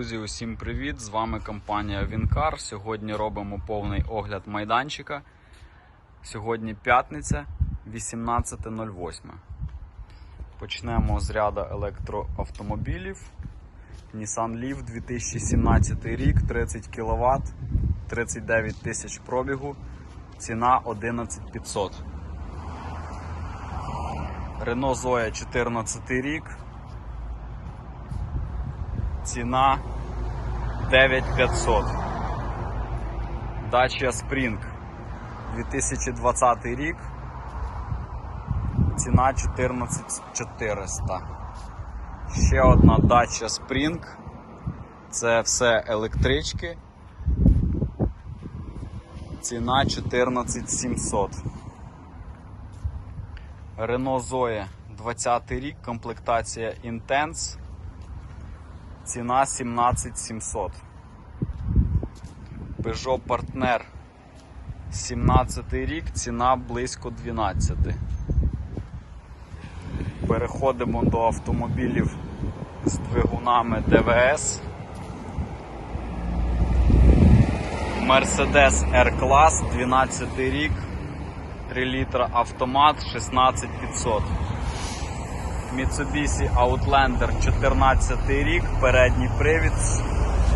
Друзі, усім привіт! З вами компанія Вінкар. Сьогодні робимо повний огляд майданчика. Сьогодні п'ятниця 18.08. Почнемо з ряду електроавтомобілів. Nissan Leaf 2017 рік, 30 кВт, 39 тисяч пробігу, ціна 11500. Renault Zoe 14 рік, Ціна 9500. Dacia Spring 2020 рік. Ціна 14400. Ще одна Dacia Spring. Це все електрички. Ціна 14700. Renault Zoe 20 рік, комплектація Intense. Ціна 17700. Peugeot Partner 17 рік, ціна близько 12. Переходимо до автомобілів з двигунами ДВС. Mercedes R-Class 12 рік, 3 літра автомат 16500. Mitsubishi Outlander 14 рік, передній привід,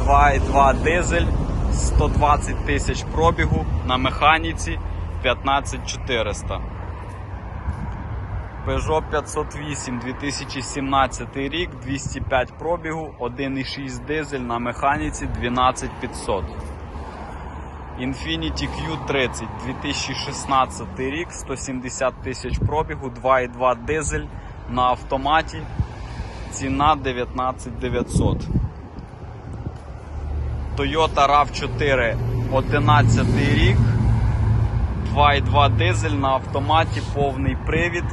2,2 дизель, 120 тисяч пробігу на механіці 15400. Peugeot 508 2017 рік, 205 пробігу, 1,6 дизель на механіці 12500. Infiniti Q30 2016 рік, 170 тисяч пробігу, 2,2 дизель на автоматі. Ціна 19900. Toyota RAV4 11 рік. 2,2 дизель на автоматі, повний привід.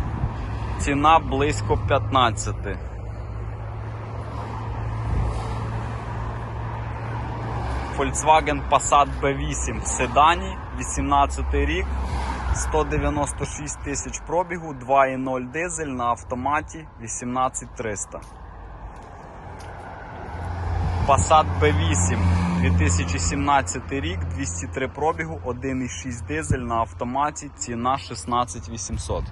Ціна близько 15. Volkswagen Passat B8 в седані, 18 рік, 196 тисяч пробігу, 2,0 дизель на автоматі 18300. Passat B8 2017 рік, 203 пробігу, 1,6 дизель на автоматі, ціна 16800.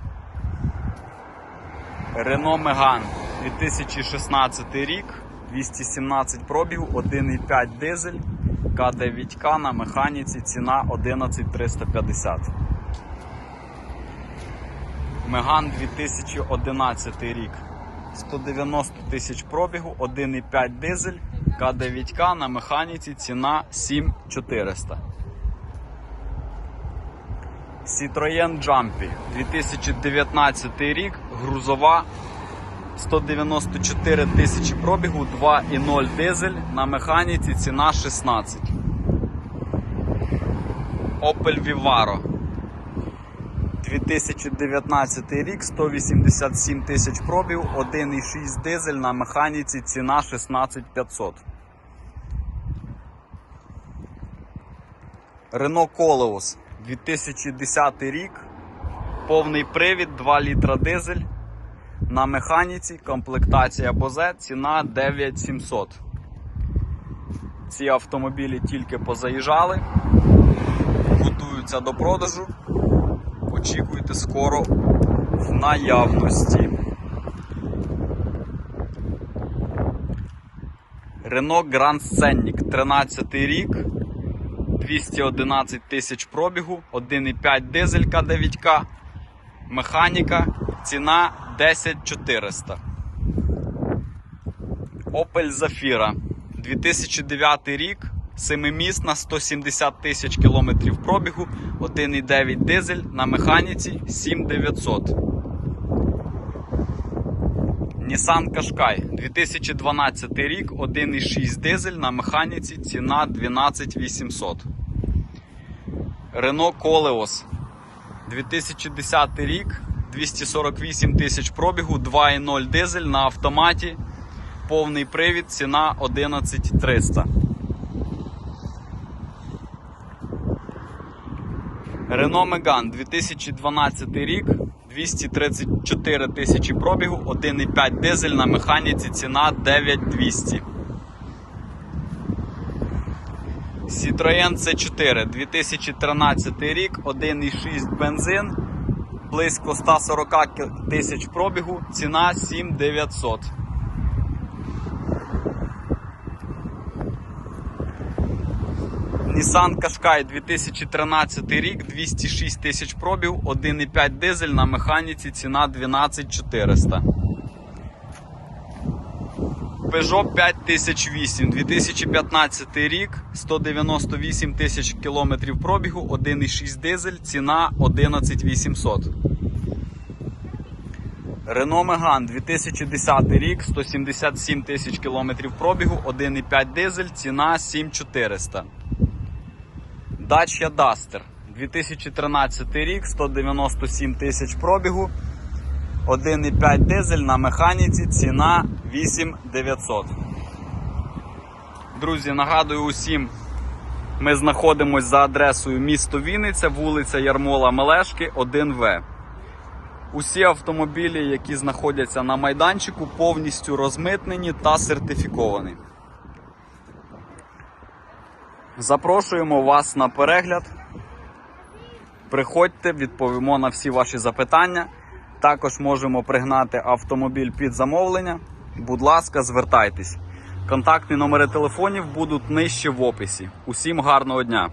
Renault Megane 2016 рік, 217 пробігу, 1,5 дизель, К9К на механіці, ціна 11350. Меган 2011 рік. 190 тисяч пробігу, 1,5 дизель, К9К на механіці, ціна 7400. Citroën Jumpy 2019 рік, грузова 194 тисячі пробігу, 2,0 дизель на механіці, ціна 16. Opel Vivaro 2019 рік, 187 тисяч пробів, 1,6 дизель на механіці, ціна 16500. Renault Koleos 2010 рік, повний привід, 2 літра дизель. На механіці, комплектація Бозе, ціна 9700. Ці автомобілі тільки позаїжджали, готуються до продажу очікуйте скоро в наявності. Renault Grand Scenic 13 рік, 211 тисяч пробігу, 1,5 дизель К9К, механіка, ціна 10400. Opel Zafira 2009 рік. Семимісна 170 тисяч кілометрів пробігу, 1,9 дизель на механіці 7900. Nissan Qashqai 2012 рік, 1,6 дизель на механіці, ціна 12800. Renault Koleos 2010 рік, 248 тисяч пробігу, 2,0 дизель на автоматі, повний привід, ціна 11300. Renault Megane 2012 рік, 234 тисячі пробігу, 1,5 дизель на механіці, ціна 9200. Citroen C4 2013 рік, 1,6 бензин, близько 140 тисяч пробігу, ціна 7900. Nissan Qashqai 2013 рік, 206 тисяч пробіг, 1,5 дизель на механіці, ціна 12400. Peugeot 5008, 2015 рік, 198 тисяч кілометрів пробігу, 1,6 дизель, ціна 11800. Renault Megane 2010 рік, 177 тисяч кілометрів пробігу, 1,5 дизель, ціна 7400. Dacia Duster 2013 рік, 197 тисяч пробігу, 1,5 дизель на механіці, ціна 8900. Друзі, нагадую усім, ми знаходимося за адресою місто Вінниця, вулиця Ярмола Мелешки, 1В. Усі автомобілі, які знаходяться на майданчику, повністю розмитнені та сертифіковані. Запрошуємо вас на перегляд. Приходьте, відповімо на всі ваші запитання. Також можемо пригнати автомобіль під замовлення. Будь ласка, звертайтесь. Контактні номери телефонів будуть нижче в описі. Усім гарного дня!